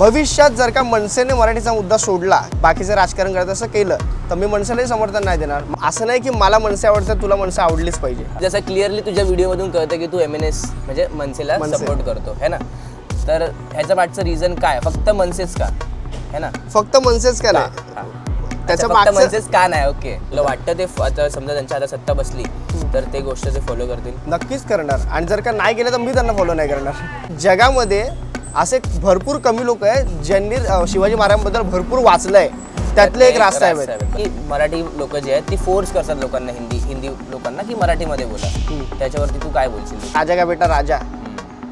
भविष्यात जर का मनसेने मराठीचा मुद्दा सोडला बाकीचं राजकारण करत असं केलं तर मी मनसेलाही समर्थन नाही देणार. असं नाही की मला मनसे आवडतं तुला मनसे आवडलीच पाहिजे. जसं क्लिअरली तुझ्या व्हिडिओमधून कळतं की तू एम एन एस म्हणजे मनसेला मनसे. सपोर्ट करतो है ना? तर ह्याच्या मागचं रिझन काय? फक्त मनसेच का? है ना? फक्त मनसेच का? नाही? हा. त्याच्या फक्त मागचं- मनसेच का नाही? ओके. तुला वाटतं ते फ- आता समजा त्यांच्या आता सत्ता बसली तर ते गोष्ट ते फॉलो करतील? नक्कीच करणार. आणि जर का नाही केलं तर मी त्यांना फॉलो नाही करणार. जगामध्ये असे भरपूर कमी लोक आहेत ज्यांनी शिवाजी महाराजांबद्दल भरपूर वाचलंय. त्यातले एक राज साहेब आहेत. की मराठी लोक जे आहेत ती फोर्स करतात लोकांना हिंदी हिंदी लोकांना की मराठीमध्ये बोला. त्याच्यावरती तू काय बोलशील? राजा का बेटा राजा?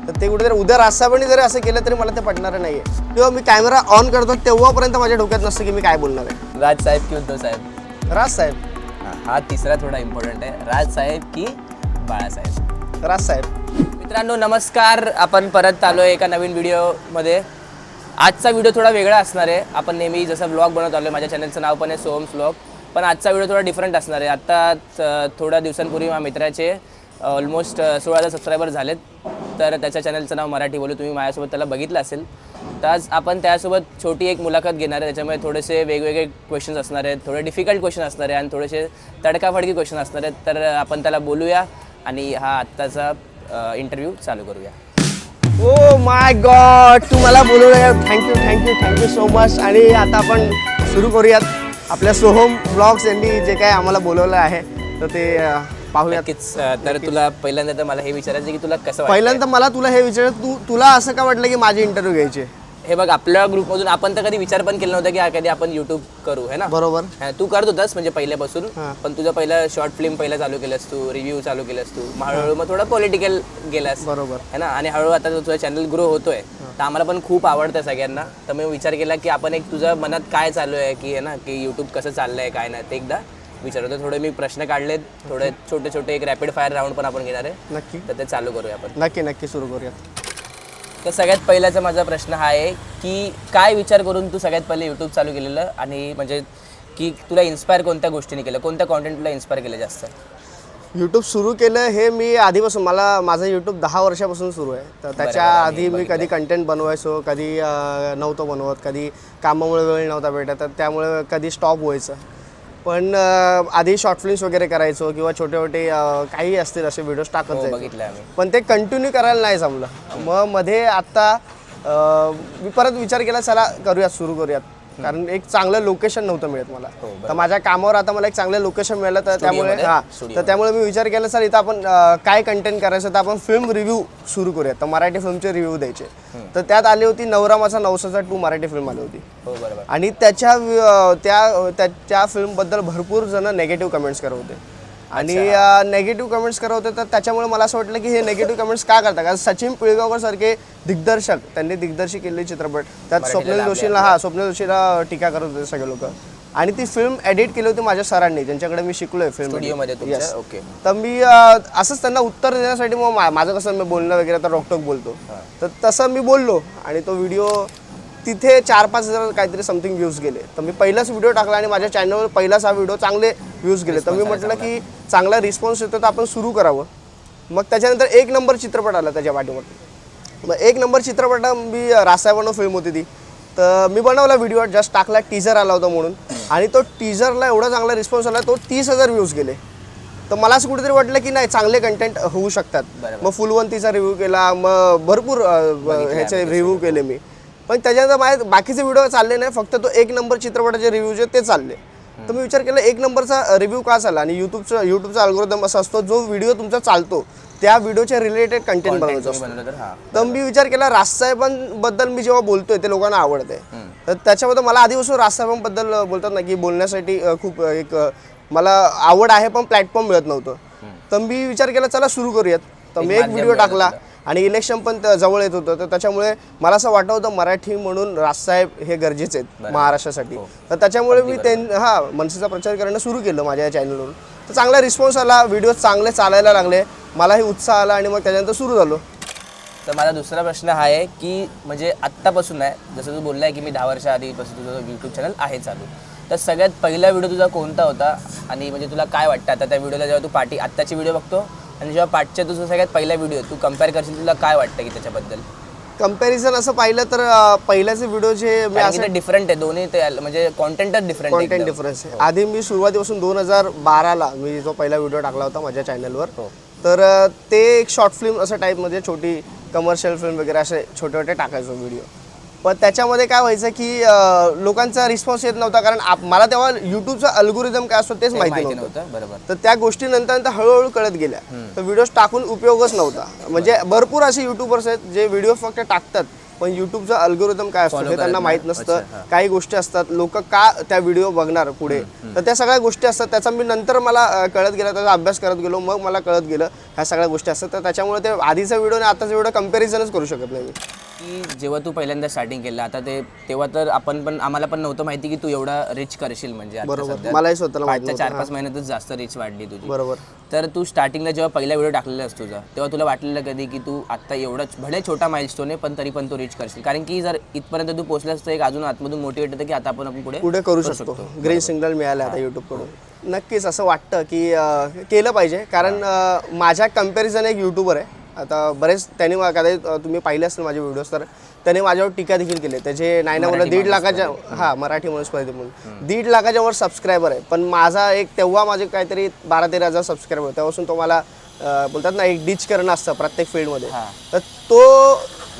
तर ते कुठेतरी उद्या राजसाहेबांनी जरी असं केलं तरी मला ते पटणार नाहीये. किंवा मी कॅमेरा ऑन करतो तेव्हापर्यंत माझ्या डोक्यात नसतं की मी काय बोलणार आहे. राज साहेब की उद्धव साहेब? राज साहेब हा, हा तिसरा थोडा इम्पॉर्टंट आहे. राज साहेब की बाळासाहेब? राज साहेब मित्रांनो नमस्कार. आपण परत आलो आहे एका नवीन व्हिडिओमध्ये. आजचा व्हिडिओ थोडा वेगळा असणार आहे. आपण नेहमी जसं ब्लॉग बनवत आलो आहे माझ्या चॅनलचं नाव पण आहे सोम्स ब्लॉग पण आजचा व्हिडिओ थोडा डिफरंट असणार आहे. आत्ता थोड्या दिवसांपूर्वी माझ्या मित्राचे ऑलमोस्ट सोळा हजार सबस्क्रायबर झालेत. तर त्याच्या चॅनलचं नाव मराठी बोलू. तुम्ही माझ्यासोबत त्याला बघितलं असेल. तर आज आपण त्यासोबत छोटी एक मुलाखत घेणार आहे. त्याच्यामुळे थोडेसे वेगवेगळे क्वेश्चन्स असणार आहेत. थोडे डिफिकल्ट क्वेश्चन असणार आहे आणि थोडेसे तडकाफडकी क्वेश्चन असणार आहेत. तर आपण त्याला बोलूया. आणि हा आत्ताचा इंटरव्ह्यू चालू करूया. ओ माय गॉड तू मला बोलवलं thank you thank you thank you so much आणि आता आपण सुरू करूयात आपल्या सोहम ब्लॉग्स यांनी जे काय आम्हाला बोलवलं आहे तर ते अं, पाहूयात. नक्कीच अं, तर तुला पहिल्यांदा तर मला हे विचारायचं आहे की तुला कसं पहिल्यांदा मला तुला हे विचार तू तुला असं का वाटलं की माझे इंटरव्ह्यू घ्यायचे? हे बघ आपल्या ग्रुपमधून आपण तर कधी विचार पण केला नव्हता की हा कधी आपण युट्यूब करू है ना? बरोबर. हा, तू करत होतास म्हणजे पहिल्यापासून हा. पण तुझं पहिलं शॉर्ट फिल्म पहिला चालू केलंस तू रिव्ह्यू चालू केलंस तू. मग हळूहळू मग थोडं पॉलिटिकल गेलास. बरोबर. है ना? आणि हळूहळू आता तुझा चॅनल ग्रो होतोय. तर आम्हाला पण खूप आवडतं सगळ्यांना. तर मी विचार केला की आपण एक तुझ्या मनात काय चालू आहे की आहे ना की यूट्यूब कसं चाललंय काय नाही ते एकदा विचारतो. थोडे मी प्रश्न काढलेत. थोडे छोटे छोटे एक रॅपिड फायर राऊंड पण आपण घेणार आहे. नक्की. तर ते चालू करूया आपण. नक्की नक्की सुरू करूयात. तर सगळ्यात पहिल्याचा माझा प्रश्न हा आहे की काय विचार करून तू सगळ्यात पहिले यूट्यूब चालू केलेलं? आणि म्हणजे की तुला इन्स्पायर कोणत्या गोष्टीने केलं? कोणत्या कॉन्टेंट तुला इन्स्पायर केलं जास्त? यूट्यूब सुरू केलं हे मी आधीपासून मला माझं यूट्यूब दहा वर्षापासून सुरू आहे. तर त्याच्या आधी मी कधी कंटेंट बनवायचो कधी नव्हतो बनवत कधी कामामुळे वेळ नव्हता भेटत तर त्यामुळे कधी स्टॉप व्हायचं. पण आधी शॉर्ट फिल्म्स वगैरे करायचो किंवा छोटे छोटे काही असतील असे व्हिडिओज टाकत हो जायचो. बघितलं आम्ही. पण ते कंटिन्यू करायला नाही जमलं. मग मध्ये आता अं, मी परत विचार केला चला करूयात सुरू करूयात. कारण एक चांगलं लोकेशन नव्हतं मिळत मला. हो, तर माझ्या कामावर आता मला एक चांगलं लोकेशन मिळालं तर त्यामुळे? हा. तर त्यामुळे मी विचार केला सर इथं आपण काय कंटेंट करायचं? तर आपण फिल्म रिव्ह्यू सुरू करूयात. तर मराठी फिल्मचे रिव्ह्यू द्यायचे. तर त्यात आली होती नवरामाचा नवसाचा टू मराठी फिल्म आली होती. हो आणि त्याच्या त्या त्या फिल्मबद्दल भरपूर जण नेगेटिव्ह कमेंट्स करत होते. आणि नेगेटिव्ह कमेंट्स करत होते तर त्याच्यामुळे मला असं वाटलं की हे नेगेटिव्ह कमेंट्स का करतात? कारण सचिन पिळगावकर सारखे दिग्दर्शक त्यांनी दिग्दर्शित केलेले चित्रपट. त्यात स्वप्नील जोशीला हा स्वप्नील जोशीला टीका करत होते सगळे लोक. आणि ती फिल्म एडिट केली होती माझ्या सरांनी ज्यांच्याकडे मी शिकलोय फिल्म ओके तर मी असंच त्यांना उत्तर देण्यासाठी मग माझं कसं मी बोलणं वगैरे तर रोकटोक बोलतो. तर तसं मी बोललो आणि तो व्हिडिओ तिथे चार पाच हजार काहीतरी समथिंग व्ह्यूज गेले. तर मी पहिलाच व्हिडिओ टाकला आणि माझ्या चॅनलवर पहिलाच हा व्हिडिओ चांगले व्ह्यूज गेले. तर मी म्हटलं की चांगला. रिस्पॉन्स येतो तर आपण सुरू करावं. मग त्याच्यानंतर एक नंबर चित्रपट आला त्याच्या पाठीवर मग एक नंबर चित्रपट मी रासायवनो फिल्म होती ती. तर मी बनवला व्हिडिओ जस्ट टाकला टीजर आला होता म्हणून. आणि तो टीजरला एवढा चांगला रिस्पॉन्स आला तो तीस हजार व्ह्यूज गेले. तर मला असं कुठेतरी वाटलं की नाही चांगले कंटेंट होऊ शकतात. मग फुलवंतीचा रिव्ह्यू केला मग भरपूर ह्याचे रिव्ह्यू केले मी. पण त्याच्यानंतर माझे बाकीचे व्हिडिओ चालले नाही फक्त तो एक नंबर चित्रपटाचे रिव्ह्यू जे ते चालले. तर मी विचार केला एक नंबरचा रिव्ह्यू का चालला आणि यूट्यूबचं यूट्यूबचा अल्गोरिदम असा असतो जो व्हिडिओ तुमचा चालतो त्या व्हिडिओच्या रिलेटेड कंटेंट बनवायचं तुम्ही असतो. तर मी विचार केला राजसाहेबांबद्दल मी जेव्हा बोलतोय ते लोकांना आवडते तर त्याच्याबद्दल मला आधीपासून राजसाहेबांबद्दल बोलतात ना की बोलण्यासाठी खूप एक मला आवड आहे पण प्लॅटफॉर्म मिळत नव्हतं. तर मी विचार केला चला सुरू करूयात. तर मी एक व्हिडिओ टाकला. आणि इलेक्शन पण त्या जवळ येत होतं. तर त्याच्यामुळे मला असं वाटत होतं मराठी म्हणून राजसाहेब हे गरजेचे आहेत महाराष्ट्रासाठी. तर त्याच्यामुळे मी ते हा मनसेचा प्रचार करणं सुरू केलं माझ्या या चॅनलवरून तर चांगला रिस्पॉन्स आला व्हिडिओ चांगले चालायला लागले. मलाही उत्साह आला आणि मग त्याच्यानंतर सुरू झालो. तर माझा दुसरा प्रश्न हा आहे की म्हणजे आत्तापासून आहे जसं तू बोललाय की मी दहा वर्षा आधीपासून तुझं यूट्यूब चॅनल आहे चालू. तर सगळ्यात पहिला व्हिडिओ तुझा कोणता होता? आणि म्हणजे तुला काय वाटतं आता त्या व्हिडिओला जेव्हा तू पाठी आत्ताची व्हिडिओ बघतो आणि जेव्हा पाठच्या तुझा सगळ्यात पहिला व्हिडिओ तू कंपेअर करशील तुला काय वाटतं की त्याच्याबद्दल? कंपॅरिझन असं पाहिलं तर अं, पहिल्याचे व्हिडिओ जे मी कारण की ते डिफरंट आहे दोन्ही ते म्हणजे कॉन्टेंटच डिफरंट कॉन्टेंट डिफरन्स आहे. आधी मी सुरुवातीपासून दोन हजार बाराला मी जो पहिला व्हिडिओ टाकला होता माझ्या चॅनलवर हो. तर अं, ते एक शॉर्ट फिल्म असं टाईपमध्ये छोटी कमर्शियल फिल्म वगैरे असे छोटे छोटे टाकायचो व्हिडिओ पण त्याच्यामध्ये काय व्हायचं की लोकांचा रिस्पॉन्स येत नव्हता. कारण मला तेव्हा यूट्यूबचा अल्गोरिदम काय असतो तेच माहिती नव्हतं. बरोबर. तर त्या गोष्टी नंतर नंतर हळूहळू कळत गेल्या. तर व्हिडिओज टाकून उपयोगच नव्हता. म्हणजे भरपूर असे युट्यूबर्स आहेत जे व्हिडिओ फक्त टाकतात पण युट्यूबचा अल्गोरिदम काय असतो हे त्यांना माहीत. नसतं. काही गोष्टी असतात लोक का त्या व्हिडिओ बघणार पुढे? तर त्या सगळ्या गोष्टी असतात. त्याचा मी नंतर मला कळत गेला त्याचा अभ्यास करत गेलो मग मला कळत गेलं ह्या सगळ्या गोष्टी असतात. तर त्याच्यामुळे ते आधीचा व्हिडिओ आणि आताचा व्हिडिओ कम्पॅरिझनच करू शकत नाही की जेव्हा तू पहिल्यांदा स्टार्टिंग केलं आता ते तेव्हा तर आपण पण आम्हाला पण नव्हतं माहिती की तू एवढा रिच करशील म्हणजे आता बरोबर. सध्या. मलाही स्वतःला माहीत पाचच्या नव्हतं चार पाच महिन्यातच जास्त रिच वाढली तुझी. बरोबर. तर तू स्टार्टिंगला जेव्हा पहिला व्हिडिओ टाकलेला असतो तुझा तेव्हा तुला वाटलेलं कधी की तू आता एवढा भले छोटा माइलस्टोन आहे पण तरी पण तो रिच करशील. कारण की जर इथपर्यंत तू पोहोचलास तर एक अजून आतमधून मोटिवेट होतं की आता आपण आपण पुढे पुढे करू शकतो. ग्रीन सिग्नल मिळालं आता यूट्यूबकडून नक्कीच असं वाटतं की अं, केलं पाहिजे. कारण अं, माझ्या कंपॅरिझन एक यूट्यूबर आहे. आता बरेच त्यांनी कदाचित तुम्ही पाहिले असतील माझे व्हिडिओज तर त्यांनी माझ्यावर टीका देखील केली. त्याचे नाही ना मला दीड लाखाच्या हा मराठी माणूस पाहिजे म्हणून. दीड लाखाच्या वर सबस्क्रायबर आहे. पण माझा एक तेव्हा माझे काहीतरी बारा तेरा हजार सबस्क्रायबर तेव्हापासून तो मला बोलतात ना एक डिच करणं असतं प्रत्येक फील्डमध्ये हा. तर तो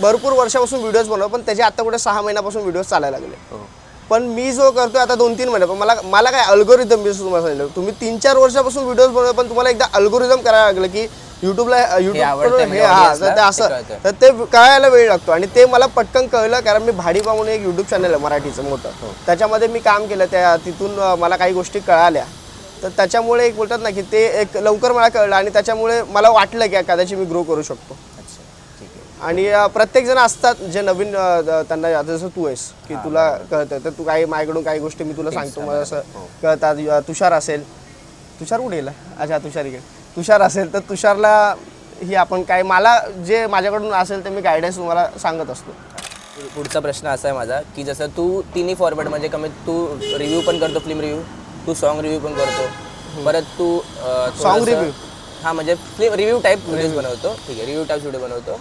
भरपूर वर्षापासून व्हिडिओज बनवतो पण त्याचे आता कुठे सहा महिन्यापासून व्हिडिओज चालायला लागले. हो. पण मी जो करतोय आता दोन तीन महिने. पण मला मला काय अल्गोरिदम तुम्हाला सांगितलं. तुम्ही तीन चार वर्षापासून व्हिडिओज बनवतो पण तुम्हाला एकदा अल्गोरिदम करायला लागलं की युट्यूबला आवडतंय युट्यूब म्हणजे हे हा audience ला, तर ते ते असं कळतं. तर ते कळायला वेळ लागतो. आणि ते मला पटकन कळलं कारण मी भाडीपा म्हणून एक युट्यूब चॅनल आहे मराठीचं हो. मोठं त्याच्यामध्ये मी काम केलं त्या तिथून अं, मला काही गोष्टी कळाल्या. तर त्याच्यामुळे एक बोलतात ना की ते एक लवकर मला कळलं आणि त्याच्यामुळे मला वाटलं की कदाचित मी ग्रो करू शकतो. अच्छा ठीक आहे. आणि अ, प्रत्येक जण असतात जे नवीन अ, द- त्यांना आता जसं तू आहेस की तुला कळतं तर तू काही माझ्याकडून काही गोष्टी मी तुला सांगतो. मला असं कळतात अ, तुषार असेल. तुषार कुठे गेला? अच्छा तुषार इकडे तुषार असेल तर तुषारला ही आपण काय मला जे माझ्याकडून असेल ते मी गायडन्स तुम्हाला सांगत असतो. पुढचा प्रश्न असा आहे माझा की जसं तू तिन्ही फॉर्मॅट म्हणजे कमी तू रिव्ह्यू पण करतो फिल्म रिव्ह्यू तू सॉन्ग रिव्ह्यू पण करतो. परत तू थोडंसं- review? हा म्हणजे फिल्म रिव्ह्यू टाईप व्हिडिओज बनवतो. ठीक आहे रिव्ह्यू टाईप व्हिडिओ बनवतो.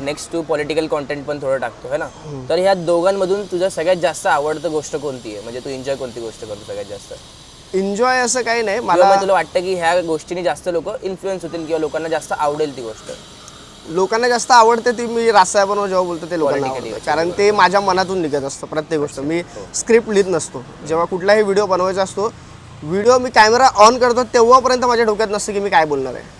नेक्स्ट तू पॉलिटिकल कॉन्टेंट पण थोडं टाकतो है ना? तर ह्या दोघांमधून तुझं सगळ्यात जास्त आवडतं गोष्ट कोणती आहे? म्हणजे तू एन्जॉय कोणती गोष्ट करतो सगळ्यात जास्त? एन्जॉय असं काही नाही. मला तुला वाटतं की ह्या गोष्टीने जास्त लोक इन्फ्लुएन्स होतील किंवा लोकांना जास्त आवडेल ती गोष्ट? लोकांना जास्त आवडते ती मी रासाहेबांवर जेव्हा बोलतो ते लोकांना आवडतं. कारण ते माझ्या मनातून निघत असतं प्रत्येक गोष्ट. मी स्क्रिप्ट लिहित नसतो. जेव्हा कुठलाही व्हिडिओ बनवायचा असतो व्हिडिओ मी कॅमेरा ऑन करतो तेव्हापर्यंत माझ्या डोक्यात नसतं की मी काय बोलणार आहे.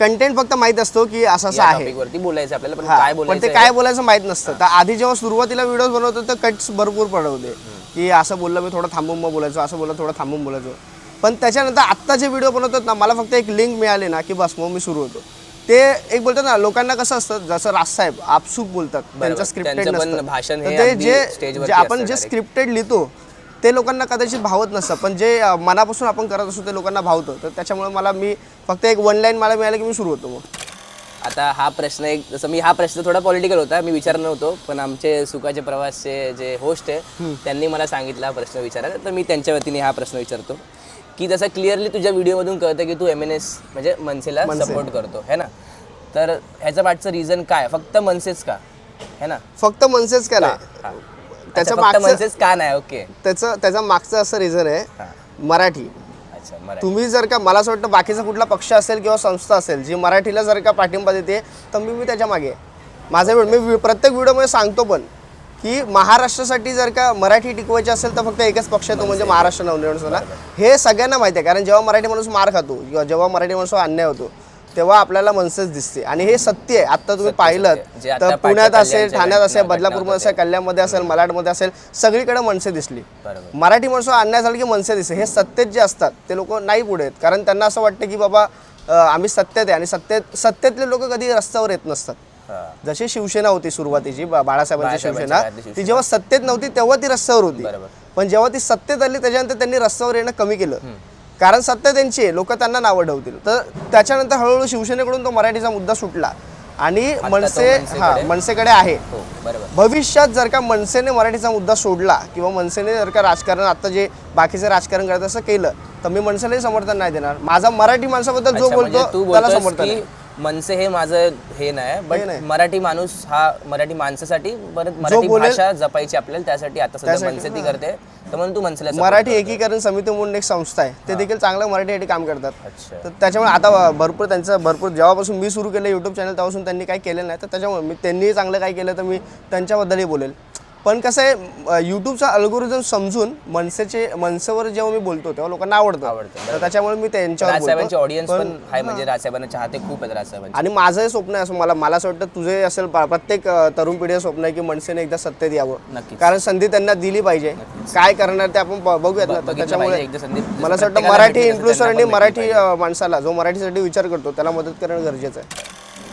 कंटेंट फक्त माहीत असतो की असं असं आहे. बोलायचं आपल्याला पण हा, ते? काय बोलायचं माहीत नसतं. तर आधी जेव्हा सुरुवातीला व्हिडिओ बनवतो तर कट्स भरपूर पडवते. की असं बोललं मी थोडं थांबून मग बोलायचो असं बोललं थोडं थांबून बोलायचो. पण त्याच्यानंतर आत्ता जे व्हिडिओ बनवतात ना मला फक्त एक लिंक मिळाली ना की बस मग मी सुरू होतो. ते एक बोलतात ना लोकांना कसं असतं जसं राजसाहेब आपसूक बोलतात त्यांचं स्क्रिप्टेड भाषण ते जे आपण जे. स्क्रिप्टेड लिहितो ते लोकांना कदाचित भावत नसतं पण जे मनापासून आपण करत असतो ते लोकांना भावतं. तर त्याच्यामुळे मला मी फक्त एक वन लाईन मला मिळालं की मी सुरू होतो मग. आता हा प्रश्न एक जसं मी हा प्रश्न थोडा पॉलिटिकल होता मी विचारलं नव्हतो पण आमचे सुखाचे प्रवासचे जे होस्ट आहे त्यांनी मला सांगितला हा प्रश्न विचारायला तर मी त्यांच्या वतीने हा प्रश्न विचारतो. की जसं क्लिअरली तुझ्या व्हिडिओमधून कळतं की तू एम एन एस म्हणजे मनसेला सपोर्ट करतो है ना? तर ह्याच्या पाठचं रिझन काय? फक्त मनसेच का? है ना? फक्त मनसेच काय नाही. त्याच्या मागचं मनसेच का नाही? ओके. त्याचं त्याचा मागचं असं रिझन आहे मराठी. तुम्ही जर का मला असं वाटतं बाकीचा कुठला पक्ष असेल किंवा संस्था असेल जी मराठीला जर का पाठिंबा देते तर मी मी त्याच्यामागे. माझा वेळ मी प्रत्येक व्हिडिओमध्ये सांगतो पण की महाराष्ट्रासाठी जर का मराठी टिकवायची असेल तर फक्त एकच पक्ष आहे तो म्हणजे महाराष्ट्र नवनिर्माण सेना हे सगळ्यांना माहिती आहे कारण जेव्हा मराठी माणूस मार खातो किंवा जेव्हा मराठी माणूस अन्याय होतो तेव्हा आपल्याला मनसेच दिसते. आणि हे सत्य आहे. आता तुम्ही पाहिलं तर पुण्यात असेल ठाण्यात असेल बदलापूरमध्ये असेल कल्याणमध्ये असेल मलाडमध्ये असेल सगळीकडे मनसे दिसली. मराठी माणसं झालं की मनसे दिसते. हे सत्तेत जे असतात ते लोक नाही पुढे आहेत. कारण त्यांना असं वाटतं की बाबा आम्ही सत्तेत आहे. आणि सत्तेत सत्तेतले लोक कधी रस्त्यावर येत नसतात. जशी शिवसेना होती सुरुवातीची बाळासाहेबांची शिवसेना. ती जेव्हा सत्तेत नव्हती तेव्हा ती रस्त्यावर होती. पण जेव्हा ती सत्तेत आली त्याच्यानंतर त्यांनी रस्त्यावर येणं कमी केलं. कारण सत्ता त्यांची आहे. लोक त्यांना नावं ठेवतील. तर त्याच्यानंतर हळूहळू शिवसेनेकडून तो मराठीचा मुद्दा सुटला. आणि मनसे हा मनसेकडे- आहे. हो भविष्यात जर का मनसेने मराठीचा मुद्दा सोडला किंवा मनसेने जर का राजकारण आता जे बाकीचे राजकारण करत असं केलं तर मी मनसेलाही समर्थन नाही देणार. माझा मराठी माणसाबद्दल जो म्हणजे बोलतो त्याला समर्थन. मनसे हे माझं हे नाही बट नाही. मराठी माणूस हा मराठी माणसासाठी परत मराठी बोलेल- भाषा जपायची आपल्याला त्यासाठी आता सध्या मनसे ती करते. तर म्हणून तू मनसेला support मराठी. एकीकरण समिती म्हणून एक संस्था आहे. ते देखील चांगलं मराठीसाठी काम करतात. अच्छा. तर त्याच्यामुळे आता भरपूर त्यांचं भरपूर जेव्हापासून मी सुरू केलं यूट्यूब चॅनल तेव्हापासून त्यांनी काही केलं नाही. तर त्याच्यामुळे मी त्यांनी चांगलं काय केलं तर मी त्यांच्याबद्दलही बोलेल. पण कसं आहे यूट्यूबचा अल्गोरिझम समजून मनसेचे मनसेवर जेव्हा मी बोलतो तेव्हा लोकांना आवडतं. आवडतं, तर त्याच्यामुळे मी त्यांच्यावर बोलतो. ऑडियन्स पण आहे म्हणजे राजसाहेबांना चाहते खूप आहेत राजसाहेबांचे. आणि माझंही स्वप्न आहे असं मला मला असं वाटतं तुझे असेल प्रत्येक तरुण पिढीचं स्वप्न आहे की मनसेने एकदा सत्तेत यावं. कारण संधी त्यांना दिली पाहिजे. काय करणार ते आपण बघूयात ना. त्याच्यामुळे मला असं वाटतं मराठी इन्फ्लुएन्सर आणि मराठी माणसाला जो मराठीसाठी विचार करतो त्याला मदत करणं गरजेचं आहे.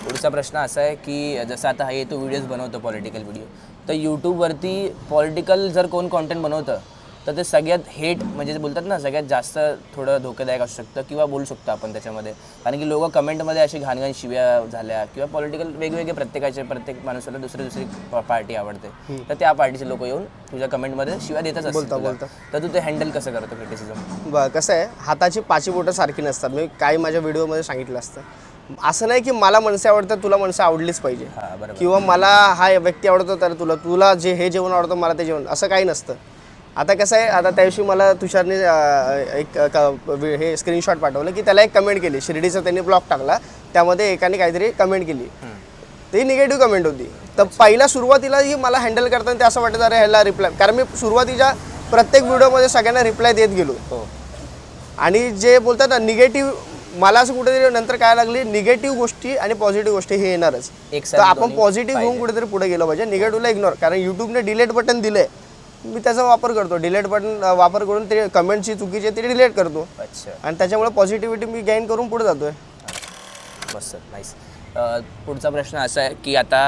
पुढचा प्रश्न असा आहे की जसं आता हे तू व्हिडिओज बनवतो पॉलिटिकल व्हिडिओ तर यूट्यूबवरती पॉलिटिकल जर कोण कॉन्टेंट बनवतं तर ते सगळ्यात हेट म्हणजे जे बोलतात ना सगळ्यात जास्त थोडं धोकेदायक असू शकतं किंवा बोलू शकतो आपण त्याच्यामध्ये. कारण की लोक कमेंटमध्ये अशी घाणघाण शिव्या झाल्या किंवा पॉलिटिकल वेगवेगळे प्रत्येकाचे प्रत्येक माणसाला दुसरी दुसरी पार्टी आवडते. तर त्या पार्टीचे लोक येऊन तुझ्या कमेंटमध्ये शिव्या देतच तुला. तर तू ते हँडल कसं करतो क्रिटिसिझम ब कसं आहे? हाताची पाची बोटं सारखी नसतात. मी काही माझ्या व्हिडिओमध्ये सांगितलं असतं. असं नाही की मला मनसे आवडतं तुला मनसे आवडलीच पाहिजे. किंवा मला हा व्यक्ती आवडतो तर तुला तुला जे हे जेवण आवडतं मला ते जेवण असं काही नसतं. आता कसं आहे आता त्या दिवशी मला तुषारने एक हे स्क्रीनशॉट पाठवलं की त्याला एक कमेंट केली. शिर्डीचा त्यांनी ब्लॉग टाकला. त्यामध्ये एकाने काहीतरी कमेंट केली. ती निगेटिव्ह कमेंट होती. तर पहिला सुरुवातीला ही मला हँडल करताना ते असं वाटतं अरे ह्याला रिप्लाय कारण मी सुरुवातीच्या प्रत्येक व्हिडिओमध्ये सगळ्यांना रिप्लाय देत गेलो. हो. आणि जे बोलतात ना निगेटिव्ह मला असं कुठेतरी नंतर काय लागली निगेटिव्ह गोष्टी आणि पॉझिटिव्ह गोष्टी हे येणारच. एक तर आपण पॉझिटिव्ह घेऊन कुठेतरी पुढे गेलो पाहिजे. निगेटिव्हला इग्नोर कारण युट्यूबने डिलेट बटन दिलंय. मी त्याचा वापर करतो. डिलेट बटन वापर करून ते कमेंटची चुकीची ती डिलेट करतो. अच्छा. आणि त्याच्यामुळे पॉझिटिव्हिटी मी गेन करून पुढे जातोय. मस्त नाईस पुढचा प्रश्न असा आहे की आता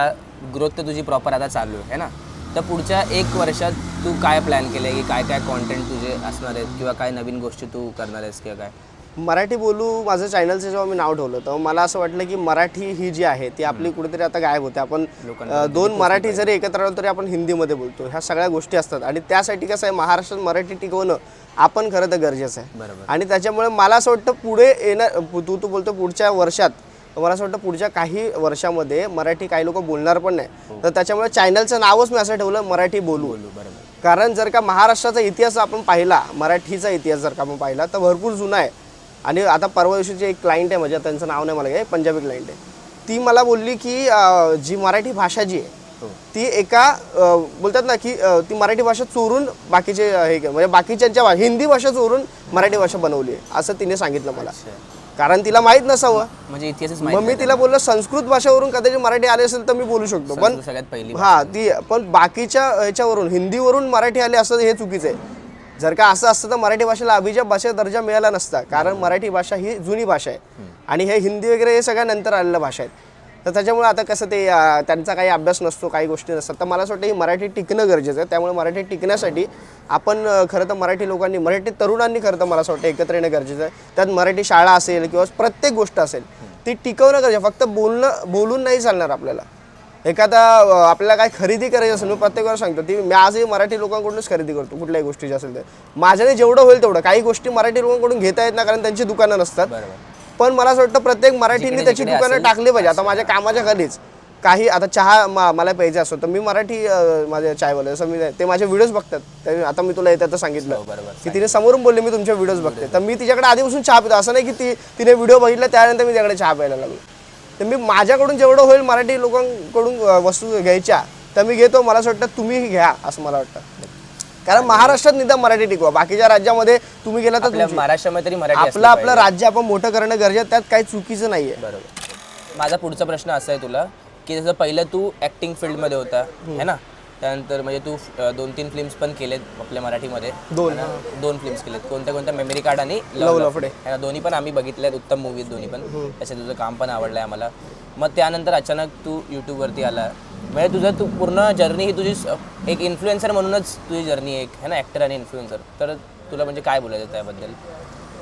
ग्रोथ तर तुझी प्रॉपर आता चालू आहे ना? तर पुढच्या एक वर्षात तू काय प्लॅन केलं आहे की काय काय कॉन्टेंट तुझे असणार आहेत किंवा काय नवीन गोष्टी तू करणार आहेस किंवा काय? मराठी बोलू माझं चॅनलचं जेव्हा मी नाव ठेवलं तेव्हा मला असं वाटलं की मराठी ही जी आहे ती आपली कुठेतरी आता गायब होते. आपण दोन मराठी जरी एकत्र आलो तरी आपण हिंदीमध्ये बोलतो. ह्या सगळ्या गोष्टी असतात. आणि त्यासाठी कसं आहे महाराष्ट्रात मराठी टिकवणं आपण खरं तर गरजेचं आहे. बरोबर. आणि त्याच्यामुळे मला असं वाटतं पुढे येणार तू तू बोलतो पुढच्या वर्षात मला असं वाटतं पुढच्या काही वर्षामध्ये मराठी काही लोक बोलणार पण नाही. तर त्याच्यामुळे चॅनलचं नावच मी असं ठेवलं मराठी बोलू. बोलू बरोबर. कारण जर का महाराष्ट्राचा इतिहास आपण पाहिला मराठीचा इतिहास जर का आपण पाहिला तर भरपूर जुना आहे. आणि आता परवा दिवशीची एक क्लायंट आहे माझ्या त्यांचं नाव नाही मला काय पंजाबी क्लायंट आहे. ती मला बोलली की अं, जी मराठी भाषा जी आहे हो. ती एका अं, बोलतात ना की अं, ती मराठी भाषा चोरून बाकीचे अं, हे म्हणजे बाकीच्यांच्या भा- हिंदी भाषा चोरून मराठी भाषा बनवली आहे असं तिने सांगितलं मला. कारण तिला माहीत नसावं. म्हणजे इतिहासच मग माहिती मी तिला बोललो संस्कृत भाषेवरून कदाचित मराठी आले असेल तर मी बोलू शकतो. पण सगळ्यात पहिली हा ती पण बाकीच्या ह्याच्यावरून हिंदीवरून मराठी आले असं हे चुकीचं आहे. जर का असं असतं तर मराठी भाषेला अभिजात भाषेचा दर्जा मिळाला नसता. कारण मराठी भाषा ही जुनी भाषा आहे. आणि हे हिंदी वगैरे हे सगळ्या नंतर आलेल्या भाषा आहेत. तर त्याच्यामुळे आता कसं ते त्यांचा काही अभ्यास नसतो काही गोष्टी नसतात. तर मला असं वाटतं ही मराठी टिकणं गरजेचं आहे. त्यामुळे मराठी टिकण्यासाठी आपण खरं तर मराठी लोकांनी मराठी तरुणांनी खरं तर मला असं वाटतं एकत्र येणं गरजेचं आहे. त्यात मराठी शाळा असेल किंवा प्रत्येक गोष्ट असेल ती टिकवणं गरजेचं. फक्त बोलणं बोलून नाही चालणार आपल्याला. एखादा आपल्याला काय खरेदी करायची असेल मी प्रत्येक वेळा सांगतो ती मी आजही मराठी लोकांकडूनच खरेदी करतो कुठल्याही गोष्टीची असेल तर. माझ्याने जेवढं होईल तेवढं. काही गोष्टी मराठी लोकांकडून घेता येत ना कारण त्यांची दुकानं नसतात. पण मला असं वाटतं प्रत्येक मराठीने त्याची दुकानं टाकली पाहिजे. आता माझ्या कामाच्या खालीच काही आता चहा मा- मला प्यायचा असतो तर मी मराठी अं, माझे चायवाले जसं मी ते माझे व्हिडिओज बघतात. ते आता मी तुला येतात तर सांगितलं. हो बरोबर. की तिने समोरून बोलले मी तुमचे व्हिडिओज बघते. तर मी तिच्याकडे आधीपासून चहा पितो. असं नाही की ती तिने व्हिडिओ बघितला त्यानंतर मी त्याकडे चहा प्यायला लागलो. तर मी माझ्याकडून जेवढं होईल मराठी लोकांकडून वस्तू घ्यायच्या तर मी घेतो. मला असं वाटतं तुम्ही घ्या असं मला वाटतं. कारण महाराष्ट्रात निदान मराठी टिकवा. बाकीच्या राज्यामध्ये तुम्ही गेला तर. महाराष्ट्रामध्ये तरी मराठी आपलं आपलं. राज्य आपण मोठं करणं गरजेचं त्यात काही चुकीचं नाहीये. बरोबर. माझा पुढचा प्रश्न असा आहे तुला की जसं पहिलं तू ॲक्टिंग फील्डमध्ये होता है ना? त्यानंतर म्हणजे तू दोन तीन फिल्म्स पण केलेत आपल्या मराठीमध्ये. दोन. दोन फिल्म्स केलेत. कोणत्या कोणत्या? मेमरी कार्ड आणि लव लफडे. दोन्ही पण आम्ही बघितलेत उत्तम मूवीज दोन्ही पण. तसे तुझं काम पण आवडलंय आम्हाला. मग त्यानंतर अचानक तू यूट्यूबवरती आला. म्हणजे तुझं तू पूर्ण जर्नी ही तुझी एक इन्फ्लुएन्सर म्हणूनच तुझी जर्नी एक है ना? ॲक्टर आणि इन्फ्लुएन्सर तर तुला म्हणजे काय बोलायचं त्याबद्दल?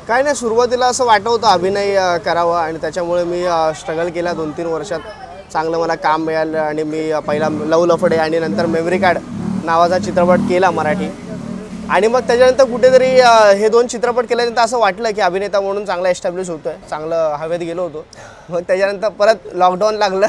काय नाही सुरुवातीला असं वाटत होतं अभिनय करावा आणि त्याच्यामुळे मी स्ट्रगल केला दोन तीन वर्षात. चांगलं मला काम मिळालं आणि मी पहिला लव लफडे आणि नंतर मेमरी कार्ड नावाचा चित्रपट केला मराठी. आणि मग त्याच्यानंतर कुठेतरी हे दोन चित्रपट केल्यानंतर असं वाटलं की अभिनेता म्हणून चांगला एस्टॅब्लिश आहे चांगलं हवेत गेलो होतो. मग त्याच्यानंतर परत लॉकडाऊन लागलं.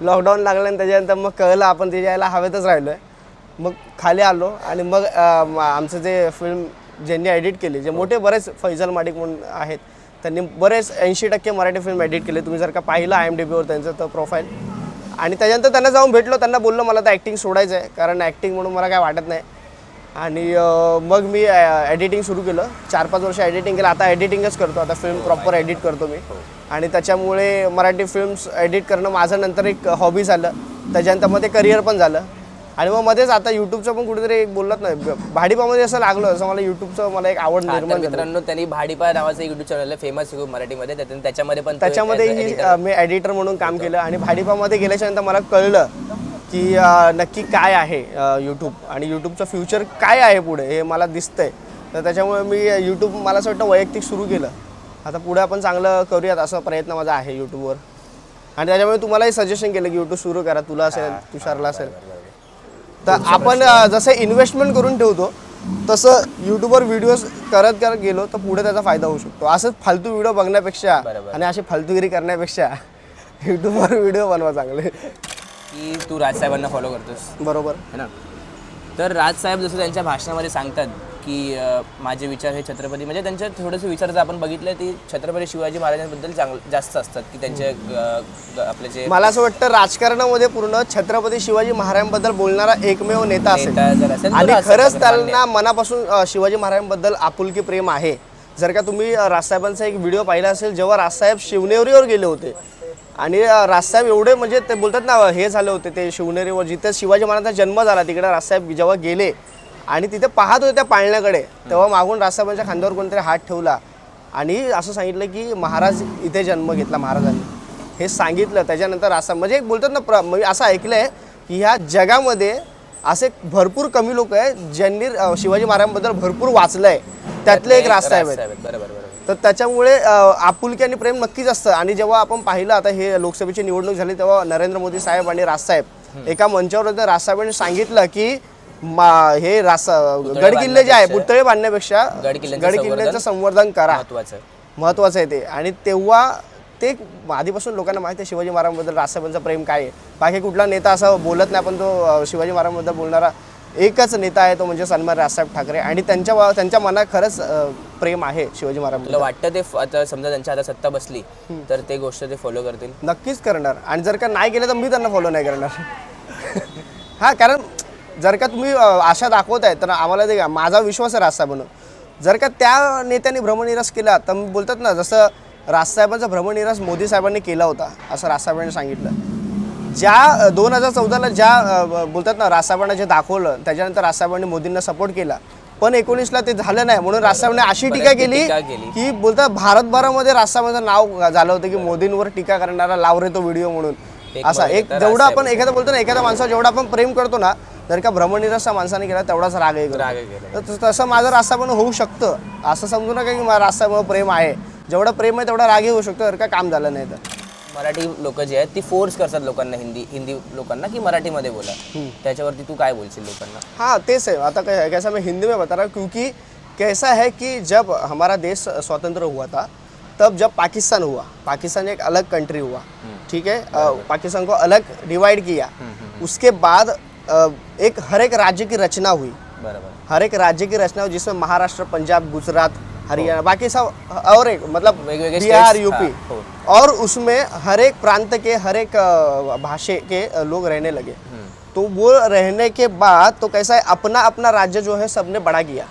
लॉकडाऊन लागलं आणि त्याच्यानंतर मग कळलं आपण त्याच्या यायला हवेतच राहिलो आहे मग खाली आलो आणि मग आमचं जे फिल्म ज्यांनी एडिट केली जे मोठे बरेच फैजल माडिक म्हणून आहेत त्यांनी बरेच ऐंशी टक्के मराठी फिल्म एडिट केले. तुम्ही जर का पाहिलं आय एम डी बीवर त्यांचं तर प्रोफाईल आणि त्याच्यानंतर त्यांना जाऊन भेटलो त्यांना बोललो मला तर ॲक्टिंग सोडायचं आहे कारण ॲक्टिंग म्हणून मला काय वाटत नाही. आणि मग मी एडिटिंग सुरू केलं. चार पाच वर्ष एडिटिंग केलं. आता एडिटिंगच करतो. आता फिल्म प्रॉपर एडिट करतो मी. आणि त्याच्यामुळे मराठी फिल्म्स एडिट करणं माझं नंतर एक हॉबी झालं. त्याच्यानंतर मग ते करिअर पण झालं. आणि मग मध्येच आता यूट्यूबचं पण कुठेतरी एक बोलत नाही ब- भाडीपामध्ये असं लागलं असं मला यूट्यूबचं मला एक आवड निर्माण मित्रांनो त्यांनी भाडीपा नावाचं युट्यूब चॅनल आहे फेमस मराठीमध्ये. त्याच्यामध्ये पण त्याच्यामध्ये मी एडिटर म्हणून काम केलं आणि भाडीपामध्ये गेल्याच्यानंतर मला कळलं की नक्की काय आहे यूट्यूब आणि यूट्यूबचं फ्युचर काय आहे पुढे हे मला दिसतंय. तर त्याच्यामुळे मी यूट्यूब मला असं वाटतं वैयक्तिक सुरू केलं. आता पुढे आपण चांगलं करूयात असा प्रयत्न माझा आहे यूट्यूबवर आणि त्याच्यामुळे तुम्हालाही सजेशन केलं की यूट्यूब सुरू करा तुला असेल तुषारला असेल. तर आपण जसं इन्व्हेस्टमेंट करून ठेवतो तसं यूट्यूबवर व्हिडिओज करत करत गेलो तर पुढे त्याचा फायदा होऊ शकतो. असंच फालतू व्हिडिओ बघण्यापेक्षा. आणि अशी फालतूगिरी करण्यापेक्षा यूट्यूबवर व्हिडिओ बनवा चांगले. की तू राजसाहेबांना फॉलो करतोस. बरोबर. है ना? तर राजसाहेब जसं त्यांच्या भाषणामध्ये सांगतात की माझे विचार हे छत्रपती म्हणजे त्यांचे थोडेसे विचार जर आपण बघितले ते छत्रपती शिवाजी महाराजांबद्दल चांगलं जास्त असतात की त्यांचे आपले जे मला असं वाटतं राजकारणामध्ये पूर्ण छत्रपती शिवाजी महाराजांबद्दल बोलणारा एकमेव नेता असेल. आणि खरंच त्यांना मनापासून शिवाजी महाराजांबद्दल आपुलकी प्रेम आहे. जर का तुम्ही राजसाहेबांचा एक व्हिडिओ पाहिला असेल जेव्हा राजसाहेब शिवनेरीवर गेले होते. आणि राजसाहेब एवढे म्हणजे ते बोलतात ना हे झाले होते ते शिवनेरीवर जिथे शिवाजी महाराजांचा जन्म झाला तिकडे राजसाहेब जेव्हा गेले आणि तिथे पाहत होते त्या पाळण्याकडे. तेव्हा मागून राजसाहेबांच्या खांद्यावर कोणतरी हात ठेवला. आणि असं सांगितलं की महाराज इथे जन्म घेतला महाराजांनी. हे सांगितलं. त्याच्यानंतर राजसाहेब म्हणजे एक बोलतात ना प्र म्हणजे असं ऐकलं आहे की ह्या जगामध्ये असे भरपूर कमी लोक आहेत ज्यांनी शिवाजी महाराजांबद्दल भरपूर वाचलं आहे त्यातले एक आहेत. आहेत. बरोबर तर त्याच्यामुळे आपुलकी आणि प्रेम नक्कीच असतं. आणि जेव्हा आपण पाहिलं आता हे लोकसभेची निवडणूक झाली तेव्हा नरेंद्र मोदी साहेब आणि राजसाहेब एका मंचावर राजसाहेबांनी सांगितलं की मा- हे रास गड किल्ले जे आहे पुतळे बांधण्यापेक्षा गड किल्ल्यांचं गड किल्ल्यांचं संवर्धन करा. महत्वाचं. महत्वाचं आहे ते. आणि तेव्हा ते आधीपासून लोकांना माहिती आहे शिवाजी महाराजांबद्दल राजसाहेबांचं प्रेम काय आहे. बाकी कुठला नेता असं बोलत नाही पण तो अ, शिवाजी महाराजांबद्दल बोलणारा एकच नेता आहे तो म्हणजे सन्मान राजसाहेब ठाकरे. आणि त्यांच्या त्यांच्या मनात खरंच अ, प्रेम आहे शिवाजी तुला महाराजांबद्दल वाटतं ते फ- आता समजा त्यांच्या आता सत्ता बसली तर ते गोष्ट ते फॉलो करतील? नक्कीच करणार. आणि जर का नाही केलं तर मी त्यांना फॉलो नाही करणार. हां कारण जर का तुम्ही आशा दाखवताय तर आम्हाला ते माझा विश्वास आहे राजसाहेबांवर जर का त्या नेत्यांनी भ्रमनिरास केला तर बोलतात ना जसं राजसाहेबांचा भ्रमनिरास मोदी साहेबांनी केला होता असं राजसाहेबांनी सांगितलं. ज्या दोन हजार चौदाला ज्या बोलतात ना राजसाहेबांना जे दाखवलं त्याच्यानंतर राजसाहेबांनी मोदींना सपोर्ट केला. पण एकोणीसला ते झालं नाही म्हणून राजसाहेबांनी अशी टीका केली. की बोलतात भारतभरामध्ये राजसाहेबांचं नाव झालं होतं की मोदींवर टीका करणारा लाव रे तो व्हिडिओ म्हणून. असा एक जेवढा आपण राजसाहेब. एखादा बोलतो ना एखाद्या माणसावर जेवढा आपण प्रेम करतो ना जर का भ्रमनिरसा माणसाने केला तेवढाच राग आहे राग गेला तर तस- माझं राजसाहेबांना होऊ शकतं. असं समजू नका की राजसाहेबांवर प्रेम आहे. जेवढं प्रेम आहे तेवढा रागही होऊ शकतो. जर का काम झालं नाही तर. मराठी लोक जे आहेत ती फोर्स करतात लोकांना हिंदी हिंदी लोकांना की मराठीमध्ये बोला. त्याच्यावरती तू काय बोलशील लोकांना? हाँ तेज है आता कै- कैसा मैं हिंदी में बता रहा हूँ क्योंकि कैसा है कि जब हमारा देश स्वतंत्र हुआ था तब जब पाकिस्तान हुआ पाकिस्तान एक अलग कंट्री हुआ ठीक है? अ, पाकिस्तान को अलग डिवाइड किया। उसके बाद एक हर एक राज्य की रचना हुई। बरोबर। हर एक राज्य की रचना हुई जिसमें महाराष्ट्र पंजाब गुजरात हरियाणा बाकी सब और एक मतलब बिहार यूपी। हाँ, और उसमें हर एक प्रांत के हर एक भाषे के लोग रहने लगे। तो वो रहने के बाद तो कैसा है अपना अपना राज्य जो है सबने बड़ा किया।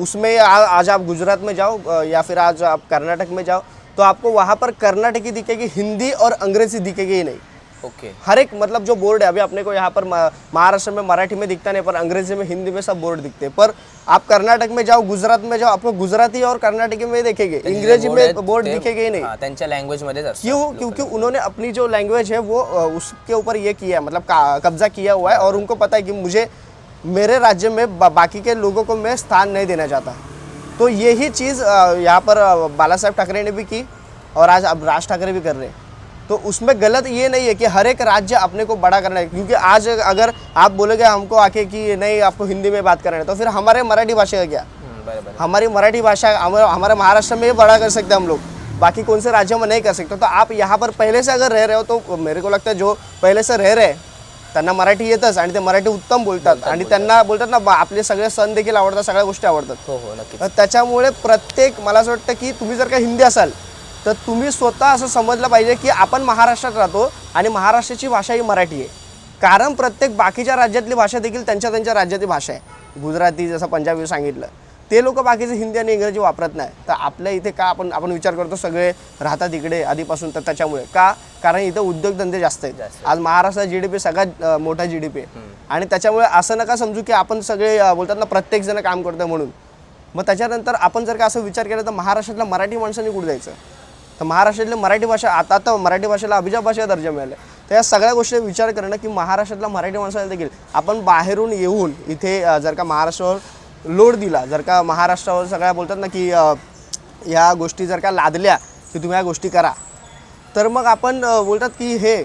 उसमें आ, आज आप गुजरात में जाओ या फिर आज आप कर्नाटक में जाओ तो आपको वहाँ पर कर्नाटकी दिखेगी हिंदी और अंग्रेज़ी दिखेगी ही नहीं। ओके। हर एक मतलब जो बोर्ड है अभी अपने को यहाँ पर महाराष्ट्र में मराठी में दिखता नहीं पर अंग्रेज़ी में हिंदी में सब बोर्ड दिखते हैं। पर आप कर्नाटक में जाओ गुजरात में जाओ आपको गुजराती और कर्नाटकी में देखेंगे। अंग्रेज़ी में बोर्ड दिखेगा ही नहीं। हा, लँग्वेज मध्येच क्यों? क्योंकि उन्होंने अपनी जो लैंग्वेज है वो उसके ऊपर ये किया है मतलब कब्जा किया हुआ है और उनको पता है कि मुझे मेरे राज्य में बाकी के लोगों को मैं स्थान नहीं देना चाहता। तो यही चीज़ यहाँ पर बाला साहेब ठाकरे ने भी की और आज अब राज ठाकरे भी कर रहे हैं। तो उसमें गलत ये नहीं है कि हर एक राज्य अपने को बड़ा करना है क्योंकि आज अगर आप बोलोगे हमको आके कि नहीं आपको हिंदी में बात करना है तो फिर हमारे मराठी भाषा का क्या? हमारी मराठी भाषा हमारे महाराष्ट्र में ही बड़ा कर सकते हैं हम लोग। बाकी कौन से राज्यों में नहीं कर सकते तो आप यहाँ पर पहले से अगर रह रहे हो तो मेरे को लगता है जो पहले से रह रहे त्यांना मराठी येतच आणि ते मराठी उत्तम बोलतात आणि त्यांना बोलतात ना आपले सगळे सण देखील आवडतात सगळ्या गोष्टी आवडतात. हो हो नक्कीच. तर त्याच्यामुळे प्रत्येक मला असं वाटतं की तुम्ही जर का हिंदी असाल तर तुम्ही स्वतः असं समजलं पाहिजे की आपण महाराष्ट्रात राहतो आणि महाराष्ट्राची भाषा ही मराठी आहे. कारण प्रत्येक बाकीच्या राज्यातली भाषा देखील त्यांच्या त्यांच्या राज्यातली भाषा आहे. गुजराती जसं पंजाबी सांगितलं ते लोक बाकीचे हिंदी आणि इंग्रजी वापरत नाही. तर आपल्या इथे का आपण आपण विचार करतो सगळे राहतात इकडे आधीपासून तर त्याच्यामुळे. का? कारण इथं उद्योगधंदे जास्त आहेत. आज महाराष्ट्रात जी डी पी सगळ्यात मोठा जी डी पी आहे. आणि त्याच्यामुळे असं नका समजू की आपण सगळे बोलतात ना प्रत्येक जण काम करतोय म्हणून. मग त्याच्यानंतर आपण जर का असं विचार केला तर महाराष्ट्रातल्या मराठी माणसांनी कुठे जायचं? तर महाराष्ट्रातली मराठी भाषा आता आता मराठी भाषेला अभिजात भाषेचा दर्जा मिळाला तर या सगळ्या गोष्टी विचार करणं की महाराष्ट्रातल्या मराठी माणसाला देखील आपण बाहेरून येऊन इथे जर का महाराष्ट्रावर लोड दिला जर का महाराष्ट्रावर सगळ्या बोलतात ना की या गोष्टी जर का लादल्या की तुम्ही या गोष्टी करा. तर मग आपण बोलतात की हे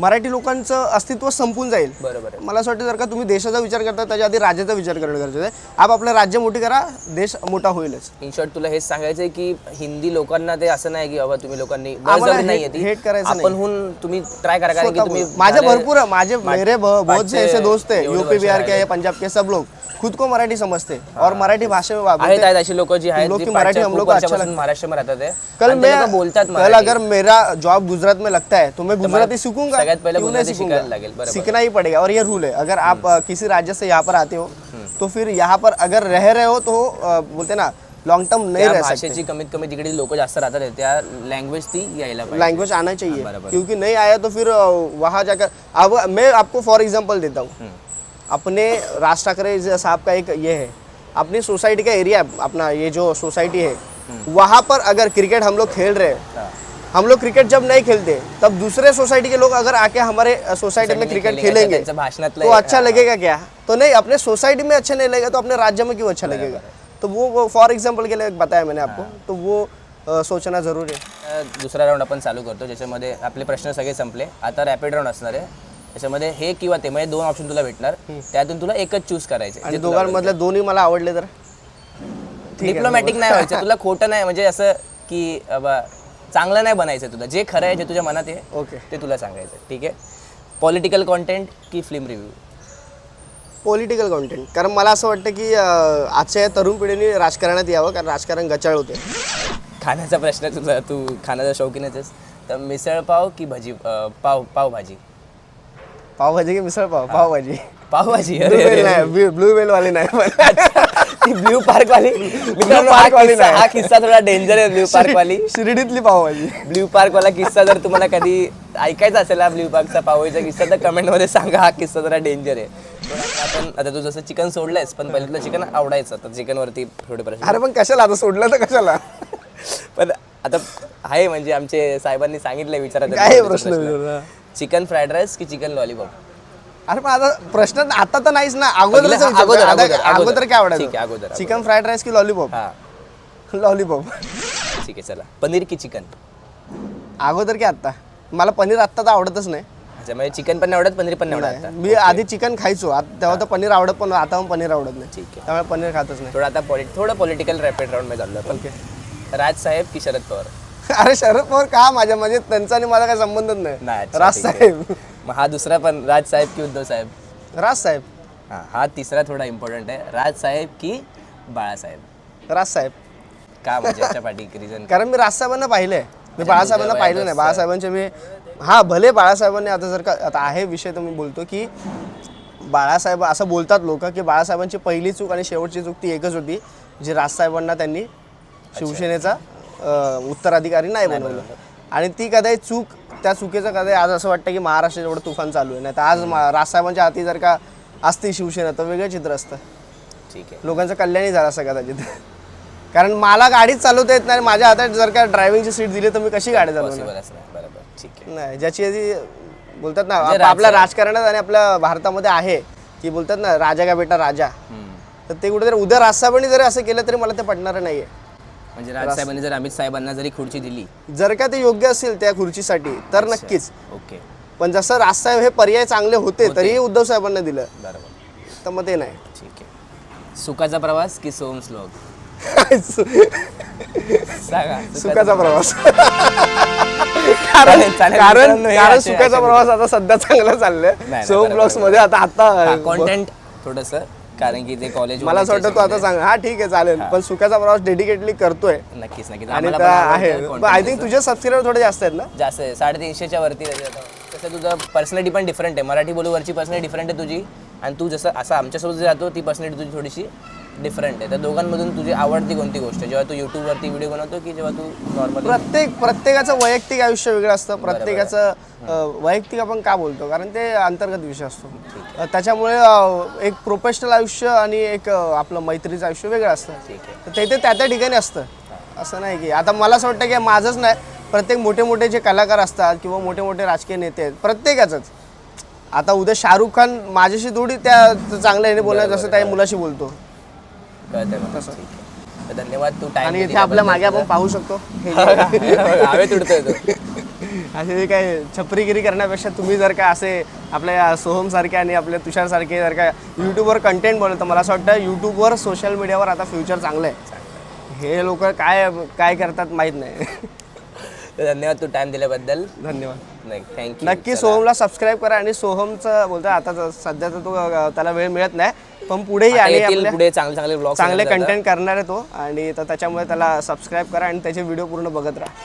मराठी लोकांचं अस्तित्व संपून जाईल बरोबर आहे मला असं वाटतं जर का तुम्ही देशाचा विचार करता त्याच्या आधी राज्याचा विचार करणं गरजेचं आहे आप आपलं राज्य मोठी करा देश मोठा होईलच इन शॉर्ट तुला हेच सांगायचं आहे की हिंदी लोकांना ते असं नाही की बाबा तुम्ही लोकांनी hate करायचं. आपणहून तुम्ही ट्राय करा कारण की तुम्ही. माझे भरपूर माझे मेरे बहुत से ऐसे दोस्त है एवढे यूपी बिहार के. पंजाब के सब लोग खुद को मराठी समझते और मराठी भाषा में आहेत लोक जी आहेत लोग मराठी हम लोग अच्छा महाराष्ट्र में आहे. कल मैं बोलतात कल. अगर मेरा जॉब गुजरात में लगता है तो मैं गुजराती सीखूंगा सगळ्यात पहिले सीखूँगा? शिकायला लागेल, बरोबर. सीखना ही पड़ेगा। और ये रूल है अगर आप किसी राज्य से यहाँ पर आते हो तो फिर यहाँ पर अगर रह रहे हो तो बोलते ना लॉन्ग टर्म नहीं त्या रह सकते। भाषेची कमीत कमी तिकडे लोक जास्त राहतात त्या लँग्वेज ती यायला पाहिजे लैंग्वेज आना चाहिए बराबर। क्योंकि नहीं आया तो फिर वहाँ जाकर अब मैं आपको फॉर एग्जांपल देता हूँ। अपने राज ठाकरे साहब का एक ये है अपनी सोसाइटी का एरिया अपना ये जो सोसाइटी है वहाँ पर अगर क्रिकेट हम लोग खेल रहे हैं हाँ. हम लोग क्रिकेट जब नहीं खेलते तब दूसरे सोसाइटी के लोग अगर आके हमारे सोसाइटी में क्रिकेट खेलेंगे, तो अच्छा लगेगा क्या? तो नहीं अपने सोसाइटी में अच्छा नहीं लगेगा तो अपने राज्य में क्यों अच्छा लगेगा? तो वो फॉर एग्जाम्पल के लिए बताया मैंने आपको तो वो सोचना जरूरी है। दुसरा राऊंड आपण चालू करतो ज्याच्यामध्ये आपले प्रश्न सगळे संपले. आता रॅपिड राऊंड असणार आहे. त्याच्यामध्ये हे किंवा ते म्हणजे दोन ऑप्शन तुला भेटणार. त्यातून तुला एकच चूज करायचे आणि दोघांमधले दोन्ही मला आवडले तर? डिप्लोमॅटिक नाही व्हायचं. तुला खोटं नाही म्हणजे असं की बाबा चांगलं नाही बनायचं तुला. जे खरं आहे जे तुझ्या मनात आहे ओके. ते तुला सांगायचं ठीक आहे? पॉलिटिकल कॉन्टेंट की फिल्म रिव्ह्यू पॉलिटिकल कॉन्टेंट कारण मला असं वाटतं की अं, आजच्या या तरुण पिढीने राजकारणात यावं कारण राजकारण गचाळ होते खाण्याचा प्रश्न तुझा. तू खाण्याचा शौकीनच आहेस. तर मिसळ पाव की भजी अ, पाव पावभाजी पावभाजी की मिसळ पाव? पावभाजी. पावभाजी. ब्लू अरे नाही ब्लू वेल वाली नाही. ती ब्ल्यू पार्क वाली मित्रांनो, हा पार्क वाली किस्सा-. हा किस्सा थोडा डेंजर आहे ब्ल्यू पार्क वाली शिर्डीतली पावभाजी ब्ल्यू पार्क वाला किस्सा जर तुम्हाला कधी ऐकायचा असेल हा ब्ल्यू पार्कचा पावईचा किस्सा तर कमेंटमध्ये सांगा हा किस्सा जरा डेंजर आहे. आपण आता तू जसं चिकन सोडलंयस पण पहिले तुला चिकन आवडायचं तर चिकन वरती थोडे प्रश्न अरे पण कशाला? आता सोडलं तर कशाला? पण आता आहे म्हणजे आमचे साहेबांनी सांगितलंय विचारात काय प्रश्न? चिकन फ्राईड राईस की चिकन लॉलीपॉप अरे पण आता प्रश्न आता तर नाहीच ना. अगोदर अगोदर- अगोदर- काय आवडायचं? अगोदर-. चिकन फ्राईड राईस की लॉलीपॉप? हा. लॉलीपॉप. ठीक आहे चला. पनीर की चिकन? अगोदर की आत्ता. मला पनीर आत्ता तर आवडतच नाही. म्हणजे चिकन पण आवडत पनीर पण आवडत. मी आधी चिकन खायचो. आत- तेव्हा तर पनीर आवडत पण आता पण पनीर आवडत नाही. ठीक आहे. त्यामुळे पनीर खातच नाही. थोडं आता पॉलिट थोडं पॉलिटिकल रॅपिड राऊंडमध्ये चाललो आपण. राज साहेब की शरद पवार? अरे शरद पवार का? माझ्या म्हणजे त्यांचा आणि माझा काही संबंधच नाही, राज. साहेब. मग हा दुसरा पण राज साहेब की उद्धव साहेब? राज साहेब. हा हा तिसरा थोडा इम्पॉर्टंट आहे. राज साहेब की बाळासाहेब? राज साहेब. का म्हणजे याच्या पाठी रिझन कारण मी राजसाहेबांना पाहिलंय. मी बाळासाहेबांना तुझ्या पाहिलं नाही. बाळासाहेबांचे मी हा भले बाळासाहेबांनी आता जर का आता आहे विषय तर मी बोलतो की बाळासाहेब असं बोलतात लोक की बाळासाहेबांची पहिली चूक आणि शेवटची चूक ती एकच होती जी राजसाहेबांना त्यांनी शिवसेनेचा अं, उत्तराधिकारी नाही बनवलं. आणि ती कदाचित चूक त्या चुकीचं कदाचित आज असं वाटतं की महाराष्ट्रात एवढं तुफान चालू आहे? नाही तर आज राजसाहेबांच्या हाती जर का असती शिवसेना तर वेगळं चित्र असतं. ठीक आहे. लोकांचं कल्याणही झालं असं कदाचित. कारण मला गाडीच चालवता येत नाही माझ्या हातात जर का ड्रायव्हिंगची सीट दिली तर मी कशी गाडी चालवणार? बरोबर. ठीक आहे. नाही ज्याची याची बोलतात ना आप- आपल्या राजा- राजकारणात आणि आपल्या भारतामध्ये आहे की बोलतात ना राजा का बेटा राजा. तर ते कुठेतरी उद्या राजसाहेबांनी जरी असं केलं तरी मला ते पटणार नाहीये. म्हणजे राजसाहेबांनी जर अमित साहेबांना जरी खुर्ची दिली. जर का ते योग्य असेल त्या खुर्चीसाठी तर नक्कीच. ओके. पण जसं राजसाहेब हे पर्याय चांगले होते तरीही उद्धव साहेबांना दिलं. बरोबर. तर मग ते नाही. ठीक आहे. सुखाचा प्रवास की सोम श्लोक? सांगा सुखाचा प्रवास. कारण कारण असे- सुखाचा प्रवास आता सध्या चांगला चाललाय. नाही, सो बरोबर, ब्लॉग्समध्ये आता आता कॉन्टेंट थोडस कारण की ते कॉलेज मला असं वाटतं तू आता सांग हा ठीक आहे चालेल. पण सुखाचा प्रवास डेडिकेटली करतोय. नक्कीच नक्कीच. आणि आम्हाला त्या पण आहे. आवडतं आय थिंक. तुझे सबस्क्राईबर थोडे जास्त आहेत ना? जास्त आहे. साडेतीनशेच्या वरती आता. तसं तुझं पर्सनॅलिटी पण डिफरंट आहे. मराठी बोलूवरची पर्सनॅलिटी डिफरंट आहे तुझी. आणि तू जसं असं आमच्यासोबत जे राहतो ती पर्सनॅलिटी तुझी थोडीशी डिफरंट आहे. त्या दोघांमधून तुझी आवडती कोणती गोष्ट जेव्हा तू युट्यूबवरती व्हिडिओ बनवतो की जेव्हा तू नॉर्मल प्रत्येक प्रत्येकाचं वैयक्तिक आयुष्य वेगळं असतं. प्रत्येकाचं अं, वैयक्तिक आपण का बोलतो? कारण ते अंतर्गत विषय असतो. अं, त्याच्यामुळे अं, एक प्रोफेशनल आयुष्य आणि एक अं, आपलं मैत्रीचं आयुष्य वेगळं असतं. ठीक आहे. तर ते ते त्या त्या ठिकाणी असतं. असं नाही की आता मला असं वाटतं की माझंच नाही. प्रत्येक मोठे मोठे जे कलाकार असतात किंवा मोठे मोठे राजकीय नेते आहेत प्रत्येकाचंच. आता उद्या शाहरुख खान माझ्याशी थोडी त्या चांगल्या ह्याने बोलणार जसं त्या मुलाशी बोलतो. कळतंय मला. ठीक आहे. तर धन्यवाद तू टाइम आणि इथे आपल्या मागे आपण पाहू शकतो. हे हवेत उडतोय तो. असे काय छपरीगिरी करण्यापेक्षा तुम्ही जर का असे आपल्या सोहम सारखे आणि आपल्या तुषार सारखे जर का यूट्यूबवर कंटेंट बनवलं तर मला असं वाटतं यूट्यूबवर सोशल मीडियावर आता फ्युचर चांगलं आहे. हे लोक काय काय करतात माहीत नाही. तर धन्यवाद तू टाइम दिल्याबद्दल. धन्यवाद. नाही थँक्यू नक्की सोहमला सबस्क्राईब करा आणि सोहमचं बोलतो आता तर सध्या तर तो अं, त्याला वेळ मिळत नाही. पण पुढेही आणि आपल्या पुढे चांगले चांगले ब्लॉग चांगले कंटेंट करणार आहे तो. आणि तर त्याच्यामुळे त्याला सबस्क्राईब करा आणि त्याचे व्हिडिओ पूर्ण बघत राहा.